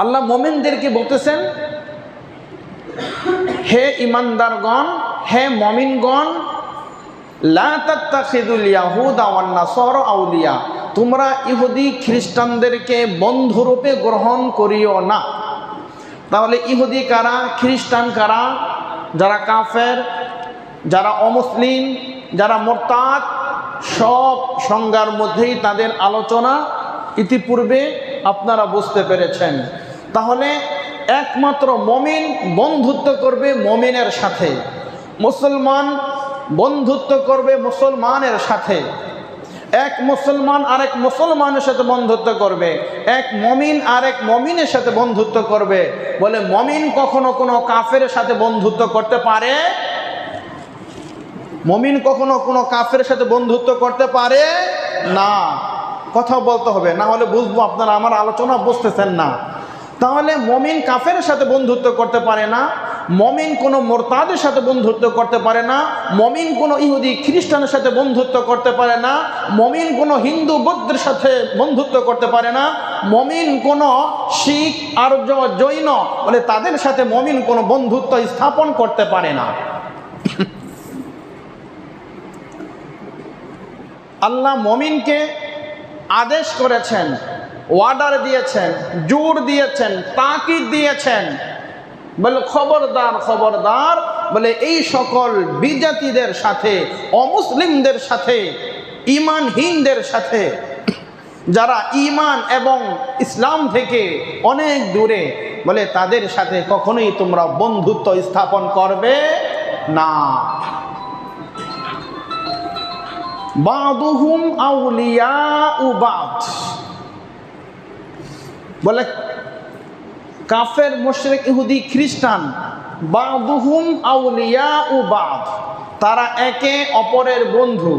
আল্লাহ মোমিনদেরকে বলতেছেন, হে ইমানদারগণ, হে মমিনগণ আউলিয়া, তোমরা ইহুদি খ্রিস্টানদেরকে বন্ধুরূপে গ্রহণ করিও না। তাহলে ইহুদি কারা, খ্রিস্টান কারা, যারা কাফের, যারা অমুসলিম, যারা মোরতাদ, সব সংজ্ঞার মধ্যেই তাদের আলোচনা ইতিপূর্বে আপনারা বুঝতে পেরেছেন। তাহলে একমাত্র মমিন বন্ধুত্ব করবে মমিনের সাথে। মুসলমান বন্ধুত্ব করবে মুসলমানের সাথে। এক মুসলমান আরেক মুসলমানের সাথে বন্ধুত্ব করবে। এক মমিন আরেক মমিনের সাথে বন্ধুত্ব করবে। বলে মমিন কখনো কোনো কাফের সাথে বন্ধুত্ব করতে পারে? মমিন কখনো কোনো কাফের সাথে বন্ধুত্ব করতে পারে? না। কথা বলতে হবে, না হলে বুঝব আপনারা, আমার আলোচনা বুঝতেছেন না। তাহলে মমিন কাফের সাথে বন্ধুত্ব করতে পারে না, মমিন কোনো মোরতাদের সাথে বন্ধুত্ব করতে পারে না, মমিন কোনো ইহুদি খ্রিস্টানের সাথে বন্ধুত্ব করতে পারে না, মমিন কোনো হিন্দু বৌদ্ধের সাথে বন্ধুত্ব করতে পারে না, মমিন কোনো শিখ আর্য জৈন বলে তাদের সাথে মমিন কোনো বন্ধুত্ব স্থাপন করতে পারে না। আল্লাহ মমিনকে আদেশ করেছেন ওয়ার্ডার দিয়েছেন, জোর দিয়েছেন, তাকিদ দিয়েছেন। বলে, খবরদার খবরদার। বলে, এই সকল বিজাতিদের সাথে, অমুসলিমদের সাথে, ইমানহীনদের সাথে, যারা ইমান এবং ইসলাম থেকে অনেক দূরে, বলে, তাদের সাথে কখনোই তোমরা বন্ধুত্ব স্থাপন করবে না। বাদুহুম আউলিয়া উবাদ বলে, কাফের, মুশরিক, ইহুদি, খ্রিস্টান, বাদুহুম আউলিয়া উবাদ তারা একে অপরের বন্ধু।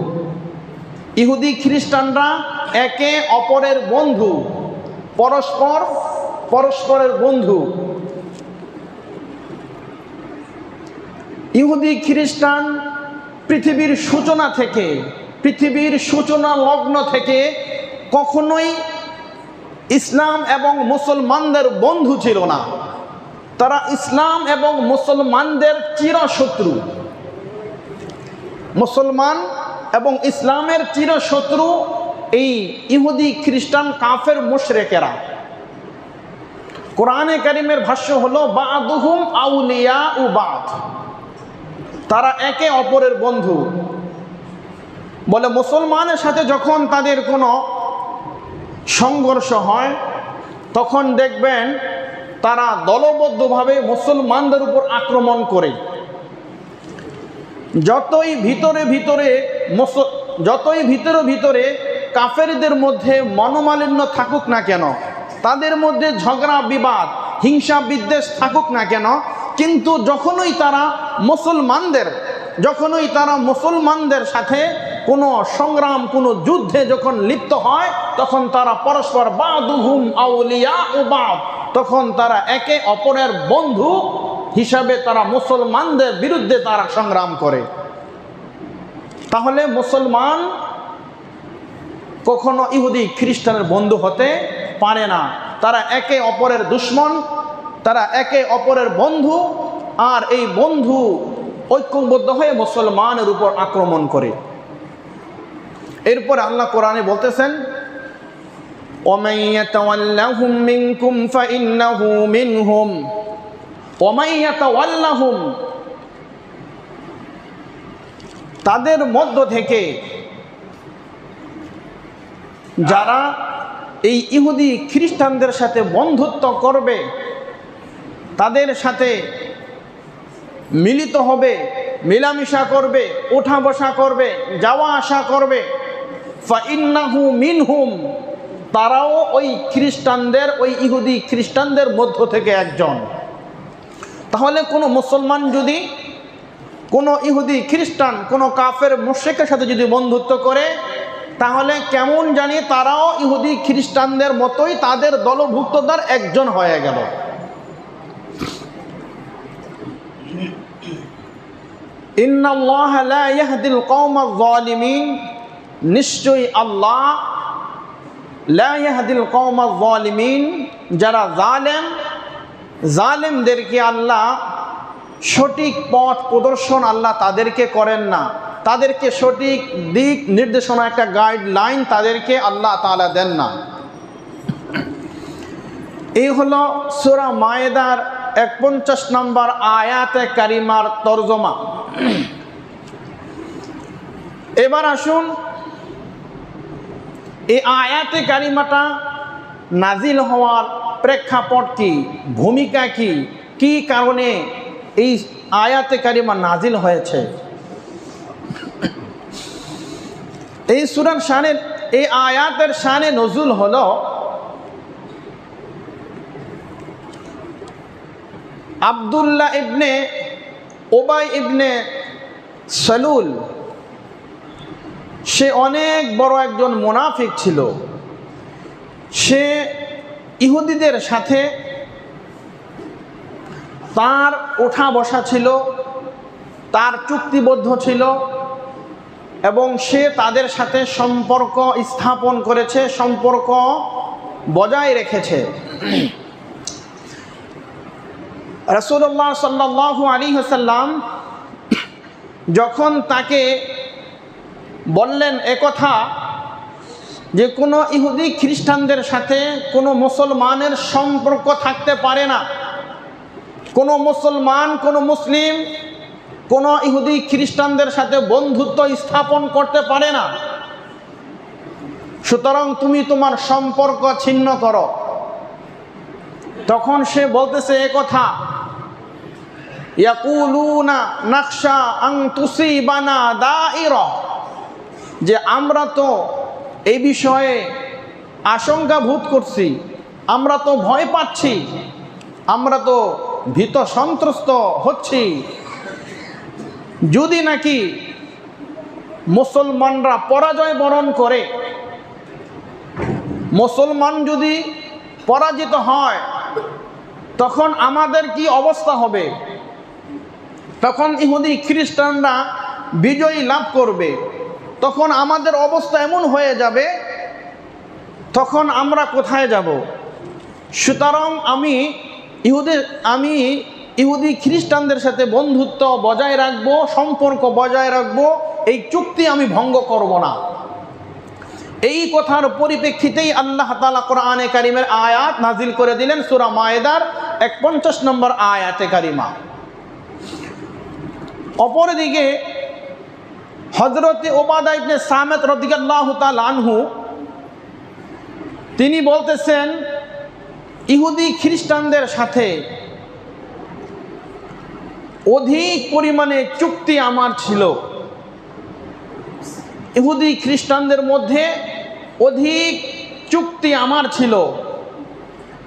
ইহুদি, খ্রিস্টানরা একে অপরের বন্ধু, পরস্পর পরস্পরের বন্ধু। ইহুদি, খ্রিস্টান পৃথিবীর সূচনা থেকে, পৃথিবীর সূচনা লগ্ন থেকে কখনোই ইসলাম এবং মুসলমানদের বন্ধু ছিল না। তারা ইসলাম এবং মুসলমানদের চিরশত্রু। মুসলমান এবং ইসলামের চিরশত্রু এই ইহুদি, খ্রিস্টান, কাফের মুশরেকেরা। কোরআনে কারিমের ভাষ্য হলো, বাদুহুম আউলিয়া উ বাদ। তারা একে অপরের বন্ধু। বলে মুসলমানের সাথে যখন তাদের কোনো সংঘর্ষ হয়, তখন দেখবেন তারা দলবদ্ধভাবে মুসলমানদের উপর আক্রমণ করে। যতই ভিতরে ভিতরে যতই ভিতরে ভিতরে কাফেরদের মধ্যে মনোমালিন্য থাকুক না কেন, তাদের মধ্যে ঝগড়া, বিবাদ, হিংসা, বিদ্বেষ থাকুক না কেন, কিন্তু যখনই তারা মুসলমানদের, যখনই তারা মুসলমানদের সাথে কোনো সংগ্রাম, কোনো যুদ্ধে যখন লিপ্ত হয়, তখন তারা পরস্পর বাদুহুম আউলিয়া উবাদ। তখন তারা একে অপরের বন্ধু হিসাবে তারা মুসলমানদের বিরুদ্ধে তারা সংগ্রাম করে। তাহলে মুসলমান কখনো ইহুদি, খ্রিস্টানের বন্ধু হতে পারে না। তারা একে অপরের দুশ্মন, তারা একে অপরের বন্ধু, আর এই বন্ধু ঐক্যবদ্ধ হয়ে মুসলমানের উপর আক্রমণ করে। এরপর আল্লাহ কোরআনে বলতেছেন ومن يتولهم منكم فإنه منهم ومن يتولهم তাদের মধ্য থেকে যারা এই ইহুদি খ্রিস্টানদের সাথে বন্ধুত্ব করবে তাদের সাথে মিলিত হবে মেলামেশা করবে ওঠা বসা করবে যাওয়া আসা করবে মিনহুম, তারাও ওই খ্রিস্টানদের, ওই ইহুদি খ্রিস্টানদের মধ্য থেকে একজন। তাহলে কোনো মুসলমান যদি, কোনো ইহুদি খ্রিস্টান, কোনো কাফের মোশেকের সাথে যদি বন্ধুত্ব করে, তাহলে কেমন জানি তারাও ইহুদি খ্রিস্টানদের মতোই তাদের দলভুক্তদার একজন হয়ে গেল। ইন্নাল্লাহ লা ইয়াহদিল কওমাজ জালিমিন নিশ্চয়ই আল্লাহ লা ইয়াহদিল কওমা যালিমিন, যারা জালেম, জালেমদেরকে আল্লাহ সঠিক পথ প্রদর্শন আল্লাহ তাদেরকে করেন না। তাদেরকে সঠিক দিক নির্দেশনা একটা গাইডলাইন তাদেরকে আল্লাহ তালা দেন না। এই হলো সুরা মায়েদার একপঞ্চাশ নম্বর আয়াতে কারিমার তর্জমা। এবার আসুন এই আয়াতে কারিমাটা নাজিল হওয়ার প্রেক্ষাপট কি? ভূমিকা কি? কি কারণে এই আয়াতে কারিমা নাজিল হয়েছে? এই সুরার শানের এই আয়াতের শানে নজুল হল আবদুল্লাহ ইবনে ওবাই ইবনে সালুল সে অনেক বড় একজন মোনাফিক ছিল। সে ইহুদিদের সাথে তার ওঠা বসা ছিল, তার চুক্তিবদ্ধ ছিল এবং সে তাদের সাথে সম্পর্ক স্থাপন করেছে, সম্পর্ক বজায় রেখেছে। রসুল্লাহ সাল্লাহ আলী হাসাল্লাম যখন তাকে বললেন একথা যে কোনো ইহুদি খ্রিস্টানদের সাথে কোনো মুসলমানের সম্পর্ক থাকতে পারে না। কোনো মুসলমান, কোনো মুসলিম, কোনো ইহুদি খ্রিস্টানদের সাথে বন্ধুত্ব স্থাপন করতে পারে না। সুতরাং তুমি তোমার সম্পর্ক ছিন্ন করো। তখন সে বলতেছে, এ কথা, ইয়াকুলুনা নাকশা আং তুসিবানা দাইরা। যে আমরা তো এই বিষয়ে আশঙ্কা ভূত করছি, আমরা তো ভয় পাচ্ছি, আমরা তো ভীত সন্ত্রস্ত হচ্ছি। যদি নাকি মুসলমানরা পরাজয় বরণ করে, মুসলমান যদি পরাজিত হয়, তখন আমাদের কি অবস্থা হবে? তখন ইহুদি খ্রিস্টানরা বিজয়ী লাভ করবে। তখন আমাদের অবস্থা এমন হয়ে যাবে, তখন আমরা কোথায় যাব? সুতরাং আমি ইহুদি আমি ইহুদি খ্রিস্টানদের সাথে বন্ধুত্ব বজায় রাখব, সম্পর্ক বজায় রাখব, এই চুক্তি আমি ভঙ্গ করব না। এই কথার পরিপ্রেক্ষিতেই আল্লাহ তালা কোরআনে কারিমের আয়াত নাজিল করে দিলেন, সুরা মায়েদার এক পঞ্চাশ নম্বর আয়াতে কারিমা। অপরদিকে হজরতে ওবাদা সামেত রদিকাল্লাহ আনহু, তিনি বলতেছেন, ইহুদি খ্রিস্টানদের সাথে অধিক পরিমাণে চুক্তি আমার ছিল। ইহুদি খ্রিস্টানদের মধ্যে অধিক চুক্তি আমার ছিল।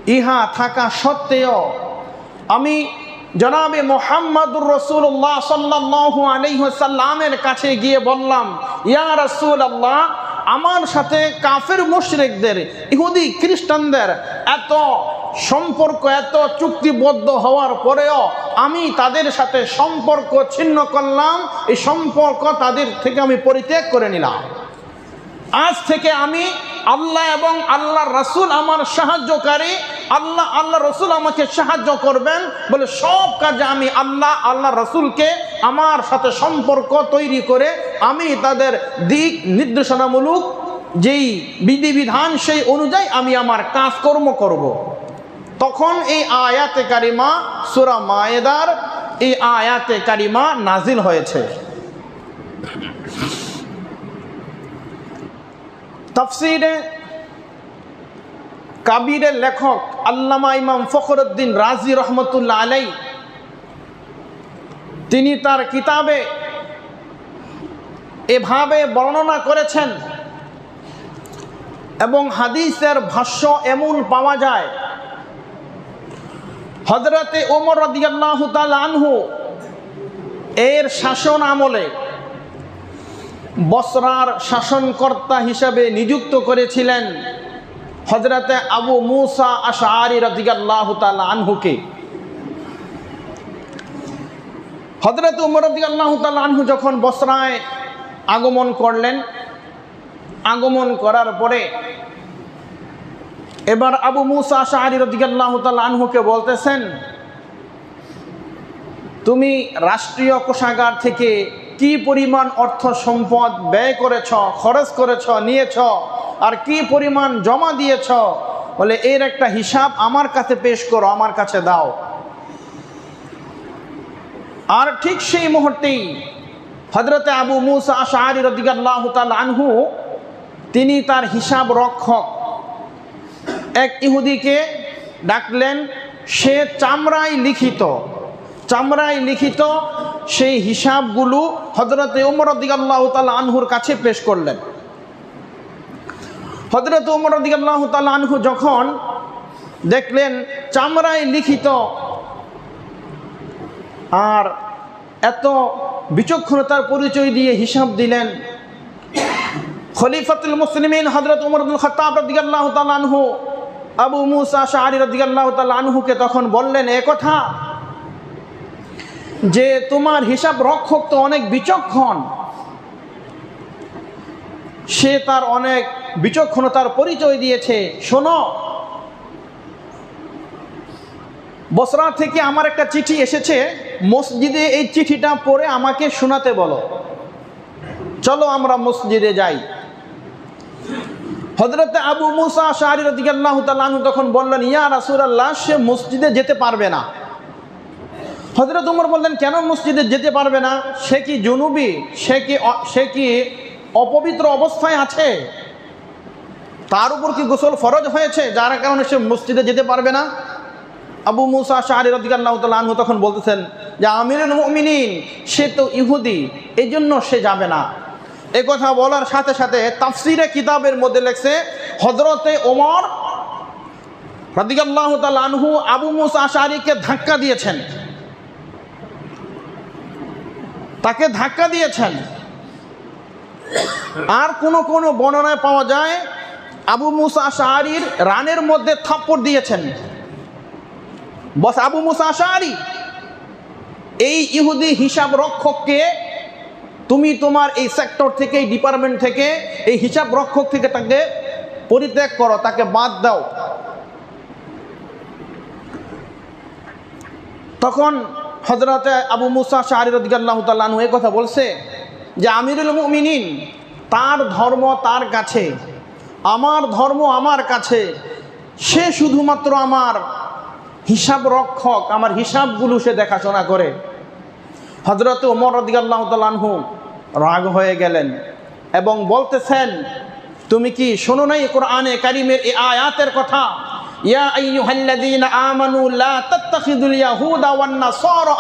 ইহা থাকা সত্ত্বেও আমি জনাবে মোহাম্মদুর রসুল্লাহ সাল্লাহ আলহ্লামের কাছে গিয়ে বললাম, ইয়া রসুল আল্লাহ আমার সাথে কাফের মুশরিকদের, ইহুদি খ্রিস্টানদের এত সম্পর্ক, এত চুক্তিবদ্ধ হওয়ার পরেও আমি তাদের সাথে সম্পর্ক ছিন্ন করলাম, এই সম্পর্ক তাদের থেকে আমি পরিত্যাগ করে নিলাম। আজ থেকে আমি আল্লাহ এবং আল্লাহ রসুল আমার সাহায্যকারী আল্লাহ আল্লাহ রসুল আমাকে সাহায্য করবেন বলে সব কাজে আমি আল্লাহ আল্লাহ রসুলকে আমার সাথে সম্পর্ক তৈরি করে আমি তাদের দিক নির্দেশনামূলক যেই বিধিবিধান সেই অনুযায়ী আমি আমার কাজকর্ম করব। তখন এই আয়াতে কারিমা, সুরা মায়েদার এই আয়াতে কারিমা নাজিল হয়েছে তফসিরে কাবিরের লেখক আল্লামা ইমাম ফখরুদ্দিন রাজি রহমতুল্লাহ আলাই, তিনি তার কিতাবে এভাবে বর্ণনা করেছেন এবং হাদিসের ভাষ্য এমন পাওয়া যায় হজরতে ওমর আনহু এর শাসন আমলে বসরার শাসনকর্তা হিসাবে নিযুক্ত করেছিলেন। হজরতে আবু মুসা আশারি রদিগাল্লাহ আনহুকে। হজরত উমর রদিগাল্লাহ আনহু যখন বসরায় আগমন করলেন, আগমন করার পরে এবার আবু মুসা শাহরি রদিগাল্লাহ আনহুকে বলতেছেন, তুমি রাষ্ট্রীয় কোষাগার থেকে কি পরিমাণ অর্থ সম্পদ ব্যয় করেছ, খরচ করেছ, নিয়েছ? আর কি পরিমাণ জমা দিয়েছ? বলে, এর একটা হিসাব আমার কাছে পেশ করো, আমার কাছে দাও। আর ঠিক সেই মুহূর্তেই হজরতে আবু মুসা শাহরি রদিগাল্লাহ আনহু, তিনি তার হিসাব রক্ষক। এক ইহুদিকে ডাকলেন, সে চামড়ায় লিখিত চামড়ায় লিখিত সেই হিসাবগুলো হজরত উমর দিগাল্লাহ তাল আনহুর কাছে পেশ করলেন। হজরত উমর দিগাল্লাহ তাল আনহু যখন দেখলেন চামড়ায় লিখিত আর এত বিচক্ষণতার পরিচয় দিয়ে হিসাব দিলেন, খলিফাতুল মুসলিমিন হজরত উমরুল খতাব রদিগাল্লাহ তালানহু আবু মুসা শাহরি রদিগাল্লাহ তালানহুকে তখন বললেন কথা যে তোমার হিসাব রক্ষক তো অনেক বিচক্ষণ। সে তার অনেক বিচক্ষণতার পরিচয় দিয়েছে, শোনো। বসরা থেকে আমার একটা চিঠি এসেছে, মসজিদে এই চিঠিটা পড়ে আমাকে শোনাতে বলো। চলো আমরা মসজিদে যাই। হজরতে আবু মুসা শাহরি তখন বললেন, ইয়া রাসুরাল্লাহ সে মসজিদে যেতে পারবে না। হজরত উমর বললেন, কেন মসজিদে যেতে পারবে না? সে কি জনুবি? সে কি সে কি অপবিত্র অবস্থায় আছে? তার উপর কি গোসল ফরজ হয়েছে? যার কারণে সে মসজিদে যেতে পারবে না? আবু মুসা শাহরি রদিগাল্লাহ তালু তখন বলতেছেন যে, আমিরুল মুমিনিন, সে তো ইহুদি এই জন্য সে যাবে না। এ কথা বলার সাথে সাথে তাফসিরে কিতাবের মধ্যে লেখছে হজরতে ওমর রাদিগাল্লাহ আনহু আবু মুসা আশারিকে ধাক্কা দিয়েছেন। তাকে ধাক্কা দিয়েছেন। আর কোন কোন বর্ণনায় পাওয়া যায় আবু মুসা আশারির রানের মধ্যে থাপ্পড় দিয়েছেন। বস, আবু মুসা আশারি এই ইহুদি হিসাব রক্ষককে তুমি তোমার এই সেক্টর থেকে, এই ডিপার্টমেন্ট থেকে, এই হিসাব রক্ষক থেকে তাকে পরিত্যাগ করো, তাকে বাদ দাও। তখন হজরতে আবু মুসা শাহরিরদ্দাল্লাহ তাল্লাহু এ কথা বলছে যে, আমিরুল মুমিনিন, তার ধর্ম তার কাছে। আমার ধর্ম আমার কাছে, সে শুধুমাত্র আমার হিসাব রক্ষক, আমার হিসাবগুলো সে দেখাশোনা করে। হজরত উমর রদিয়াল্লাহ তালানহু রাগ হয়ে গেলেন এবং বলতেছেন, তুমি কি শোনো নাই কোরআনে কারিমের এই আয়াতের কথা?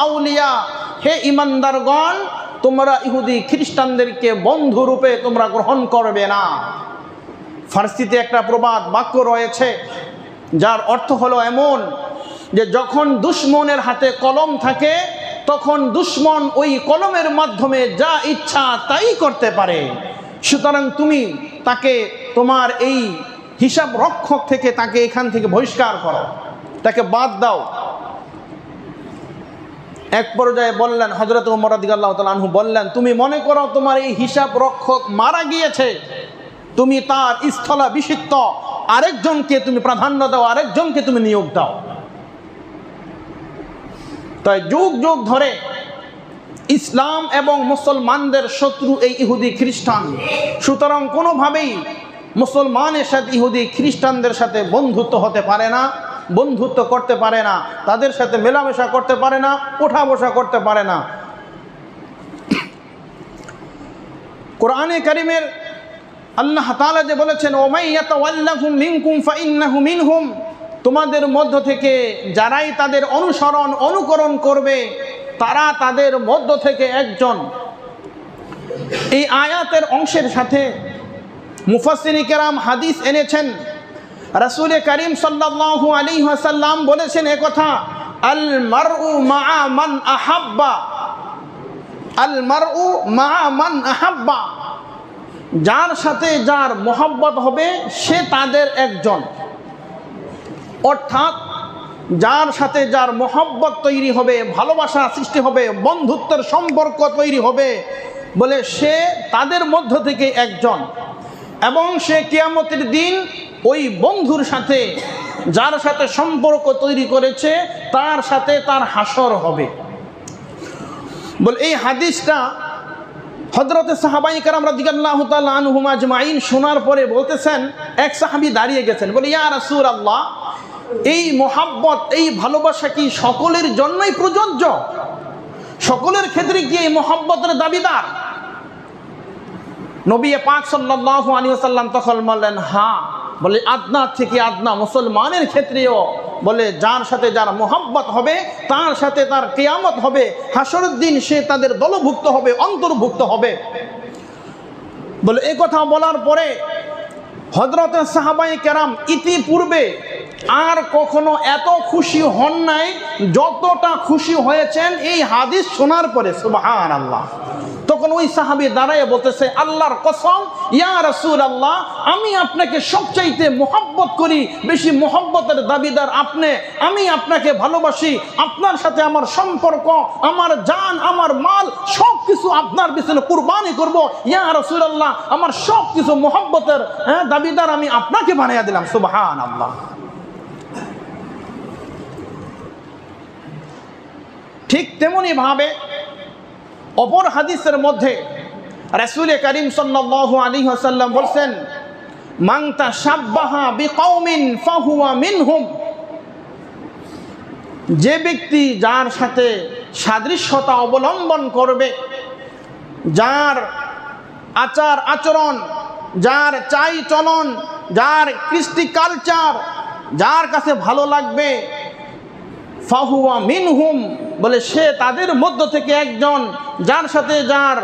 আউলিয়া। হে তোমরা ইহুদি খ্রিস্টানদেরকে বন্ধু রূপে তোমরা গ্রহণ করবে না। ফার্সিতে একটা প্রবাদ বাক্য রয়েছে, যার অর্থ হলো এমন যে যখন দুশ্মনের হাতে কলম থাকে, তখন দুশ্মন ওই কলমের মাধ্যমে যা ইচ্ছা তাই করতে পারে। সুতরাং তুমি তাকে, তোমার এই হিসাব রক্ষক থেকে তাকে এখান থেকে বহিষ্কার করো। তাকে বাদ দাও। এক পর্যায়ে বললেন হজরত উমরাদিগাল্লাহ তালু বললেন, তুমি মনে করো তোমার এই হিসাব রক্ষক মারা গিয়েছে? তুমি তার স্থলা বিষিক্ত আরেকজনকে তুমি প্রাধান্য দাও, আরেকজনকে তুমি নিয়োগ দাও। তাই যুগ যুগ ধরে ইসলাম এবং মুসলমানদের শত্রু এই ইহুদি খ্রিস্টান। সুতরাং কোনোভাবেই মুসলমানের সাথে ইহুদি খ্রিস্টানদের সাথে বন্ধুত্ব হতে পারে না, বন্ধুত্ব করতে পারে না, তাদের সাথে মেলামেশা করতে পারে না ওঠা বসা করতে পারে না। কোরআনে করিমের আল্লাহ তালা যে বলেছেন মিনহুম। তোমাদের মধ্য থেকে যারাই তাদের অনুসরণ, অনুকরণ করবে, তারা তাদের মধ্য থেকে একজন। এই আয়াতের অংশের সাথে মুফাসিনী কেরাম হাদিস এনেছেন। রাসুল করিম সাল্লাহু আলী সাল্লাম বলেছেন কথা আল মারউ মা আহাব্বা। আল মারউ মা মান আহাব্বা। যার সাথে যার মোহাব্বত হবে, সে তাদের একজন। অর্থাৎ যার সাথে যার মোহাব্বত তৈরি হবে, ভালোবাসা সৃষ্টি হবে, বন্ধুত্বের সম্পর্ক তৈরি হবে বলে সে তাদের মধ্য থেকে একজন। এবং সে কিয়ামতের দিন ওই বন্ধুর সাথে যার সাথে সম্পর্ক তৈরি করেছে, তার সাথে তার হাসর হবে। বল এই হাদিসটা হজরতে সাহাবাই কারাম রাদিয়াল্লাহু তাআলা আনহুম আজমাইন শোনার পরে বলতেছেন, এক সাহাবী দাঁড়িয়ে গেছেন, বলে, ইয়া রাসূলুল্লাহ, এই মোহাব্বত, এই ভালোবাসা কি সকলের জন্যই প্রযোজ্য? সকলের ক্ষেত্রে কি এই মোহাব্বতের দাবিদার? নবী পাক সাল্লাল্লাহু আলাইহি ওয়াসাল্লাম তখন বললেন হ্যাঁ। বলে, আদনা থেকে আদনা, মুসলমানের ক্ষেত্রেও বলে, যার সাথে যার মোহাব্বত হবে, তার সাথে তার কেয়ামত হবে হাসরের দিন সে তাদের দলভুক্ত হবে, অন্তর্ভুক্ত হবে। বলে এই কথা বলার পরে হজরত সাহাবাই কেরাম ইতিপূর্বে আর কখনো এত খুশি হন নাই, যতটা খুশি হয়েছেন এই হাদিস শোনার পরে সুবাহান আল্লাহ তখন ওই সাহাবি দাঁড়ায় বলতেছে, আল্লাহর কসম, ইয়া রসুল আল্লাহ আমি আপনাকে সবচাইতে মোহাব্বত করি, বেশি মোহাব্বতের দাবিদার আপনি, আমি আপনাকে ভালোবাসি, আপনার সাথে আমার সম্পর্ক, আমার জান, আমার মাল সব কিছু আপনার পিছনে কুরবানি করব। ইয়া রসুল আল্লাহ আমার সব কিছু মোহাব্বতের হ্যাঁ দাবিদার আমি আপনাকে বানিয়ে দিলাম। সুবাহান আল্লাহ ঠিক তেমনি ভাবে অপর হাদিসের মধ্যে রাসূল করিম সাল্লাল্লাহু আলাইহি ওয়াসাল্লাম বলছেন মাংতা সাব্বাহা বিকৌমিন ফাহুয়া মিনহুম। যে ব্যক্তি যার সাথে সাদৃশ্যতা অবলম্বন করবে, যার আচার আচরণ, যার চাই চলন, যার কৃষ্টি কালচার যার কাছে ভালো লাগবে ফাহুয়া মিনহুম বলে সে তাদের মধ্য থেকে একজন, যার সাথে যার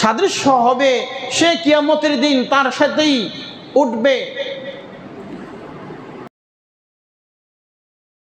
সাদৃশ্য হবে, সে কিয়ামতের দিন তার সাথেই উঠবে।